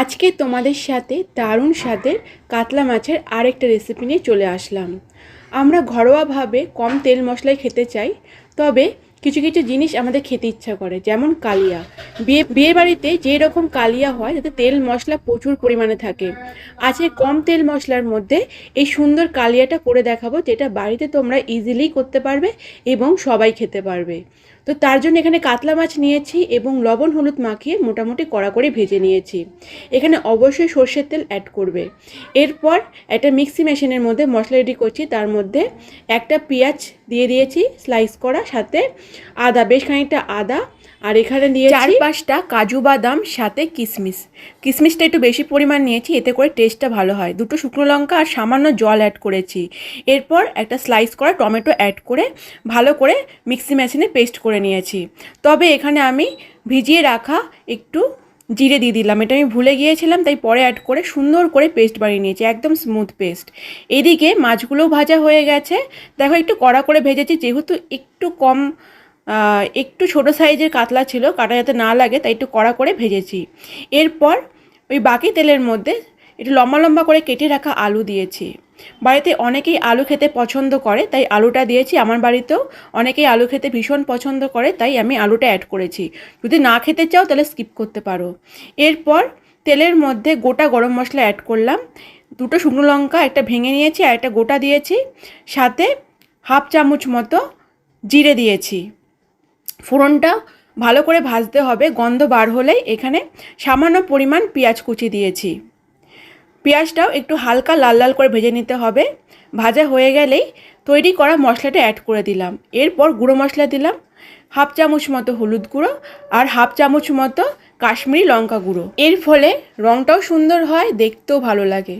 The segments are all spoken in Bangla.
আজকে তোমাদের সাথে দারুণ স্বাদের কাতলা মাছের আরেকটা রেসিপি নিয়ে চলে আসলাম। আমরা ঘরোয়াভাবে কম তেল মশলায় খেতে চাই, তবে কিছু কিছু জিনিস আমাদের খেতে ইচ্ছা করে, যেমন কালিয়া। বিয়ে বিয়ে বাড়িতে যেই রকম কালিয়া হয় যাতে তেল মশলা প্রচুর পরিমাণে থাকে। আজকে কম তেল মশলার মধ্যে এই সুন্দর কালিয়াটা করে দেখাবো, যেটা বাড়িতে তোমরা ইজিলি করতে পারবে এবং সবাই খেতে পারবে। তো তার জন্য এখানে কাতলা মাছ নিয়েছি এবং লবণ হলুদ মাখিয়ে মোটামুটি কড়া করে ভেজে নিয়েছি। এখানে অবশ্যই সর্ষের তেল অ্যাড করবে। এরপর একটা মিক্সি মেশিনের মধ্যে মশলা রেডি করছি। তার মধ্যে একটা পেঁয়াজ দিয়ে দিয়েছি স্লাইস করা, সাথে আদা, বেশ খানিকটা আদা, আর এখানে দিয়ে চার পাঁচটা কাজু বাদাম, সাথে কিশমিশ কিশমিশটা একটু বেশি পরিমাণ নিয়েছি, এতে করে টেস্টটা ভালো হয়। দুটো শুকনো লঙ্কা আর সামান্য জল অ্যাড করেছি। এরপর একটা স্লাইস করা টমেটো অ্যাড করে ভালো করে মিক্সি মেশিনে পেস্ট করে নিয়েছি। তবে এখানে আমি ভিজিয়ে রাখা একটু জিরে দিয়ে দিলাম। এটা আমি ভুলে গিয়েছিলাম, তাই পরে অ্যাড করে সুন্দর করে পেস্ট বানিয়ে নিয়েছি, একদম স্মুথ পেস্ট এদিকে মাছগুলোও ভাজা হয়ে গেছে। দেখো একটু কড়া করে ভেজেছি, যেহেতু একটু কম একটু ছোট সাইজের কাতলা ছিল, কাটা যাতে না লাগে, তাই একটু কড়া করে ভেজেছি। এরপর ওই বাকি তেলের মধ্যে একটু লম্বা লম্বা করে কেটে রাখা আলু দিয়েছি। বাড়িতে অনেকেই আলু খেতে পছন্দ করে, তাই আলুটা দিয়েছি। আমার বাড়িতেও অনেকেই আলু খেতে ভীষণ পছন্দ করে, তাই আমি আলুটা অ্যাড করেছি। যদি না খেতে চাও তাহলে স্কিপ করতে পারো। এরপর তেলের মধ্যে গোটা গরম মশলা অ্যাড করলাম। দুটো শুকনো লঙ্কা, একটা ভেঙে নিয়েছি আর একটা গোটা দিয়েছি। সাথে হাফ চামচ মতো জিরে দিয়েছি। ফোড়নটা ভালো করে ভাজতে হবে, গন্ধ বার হলেই এখানে সামান্য পরিমাণ পেঁয়াজ কুচি দিয়েছি। পেঁয়াজটাও একটু হালকা লাল লাল করে ভেজে নিতে হবে। ভাজা হয়ে গেলেই তৈরি করা মশলাটা অ্যাড করে দিলাম। এরপর গুঁড়ো মশলা দিলাম, হাফ চামচ মতো হলুদ গুঁড়ো আর হাফ চামচ মতো কাশ্মীরি লঙ্কা গুঁড়ো। এর ফলে রঙটাও সুন্দর হয়, দেখতেও ভালো লাগে।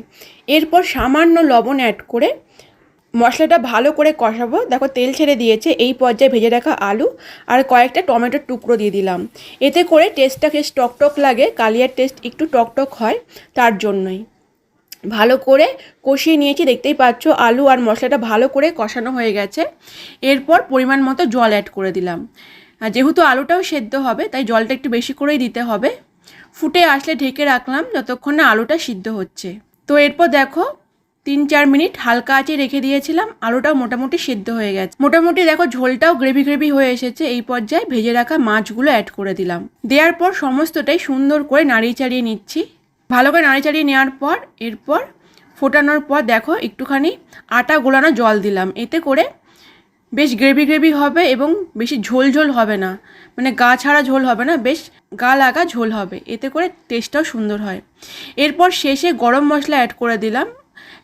এরপর সামান্য লবণ অ্যাড করে মশলাটা ভালো করে কষাবো। দেখো তেল ছেড়ে দিয়েছে, এই পর্যায়ে ভেজে রাখা আলু আর কয়েকটা টমেটোর টুকরো দিয়ে দিলাম। এতে করে টেস্টটা বেশ টকটক লাগে, কালিয়ার টেস্ট একটু টকটক হয় তার জন্যই। ভালো করে কষিয়ে নিয়েছি, দেখতেই পাচ্ছ আলু আর মশলাটা ভালো করে কষানো হয়ে গেছে। এরপর পরিমাণ মতো জল অ্যাড করে দিলাম। যেহেতু আলুটাও সেদ্ধ হবে, তাই জলটা একটু বেশি করেই দিতে হবে। ফুটে আসলে ঢেকে রাখলাম যতক্ষণ না আলুটা সিদ্ধ হচ্ছে। তো এরপর দেখো, তিন চার মিনিট হালকা আঁচে রেখে দিয়েছিলাম, আলুটাও মোটামুটি সেদ্ধ হয়ে গেছে। মোটামুটি দেখো ঝোলটাও গ্রেভি গ্রেভি হয়ে এসেছে, এই পর্যায়ে ভেজে রাখা মাছগুলো অ্যাড করে দিলাম। দেওয়ার পর সমস্তটাই সুন্দর করে নাড়িয়ে চাড়িয়ে নিচ্ছি। ভালো করে নাড়ি চাড়িয়ে নেওয়ার পর, এরপর ফোটানোর পর দেখো একটুখানি আটা গোলানো জল দিলাম। এতে করে বেশ গ্রেভি গ্রেভি হবে এবং বেশি ঝোল ঝোল হবে না। মানে গা ছাড়া ঝোল হবে না, বেশ গা লাগা ঝোল হবে। এতে করে টেস্টটাও সুন্দর হয়। এরপর শেষে গরম মশলা অ্যাড করে দিলাম।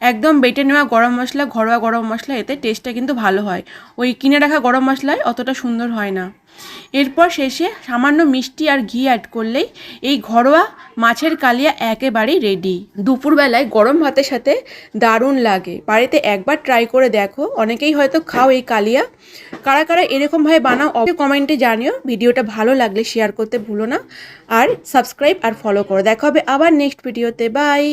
একদম বেটে নেওয়া গরম মশলা, ঘরোয়া গরম মশলা, এতে টেস্টটা কিন্তু ভালো হয়। ওই কিনে রাখা গরম মশলায় অতটা সুন্দর হয় না। এরপর শেষে সামান্য মিষ্টি আর ঘি অ্যাড করলেই এই ঘরোয়া মাছের কালিয়া একেবারেই রেডি দুপুরবেলায় গরম ভাতের সাথে দারুণ লাগে। বাড়িতে একবার ট্রাই করে দেখো। অনেকেই হয়তো খাও এই কালিয়া। কারা কারা এরকমভাবে বানাও, অবশ্যই কমেন্টে জানিও। ভিডিওটা ভালো লাগলে শেয়ার করতে ভুলো না। আর সাবস্ক্রাইব আর ফলো করো। দেখা হবে আবার নেক্সট ভিডিওতে বাই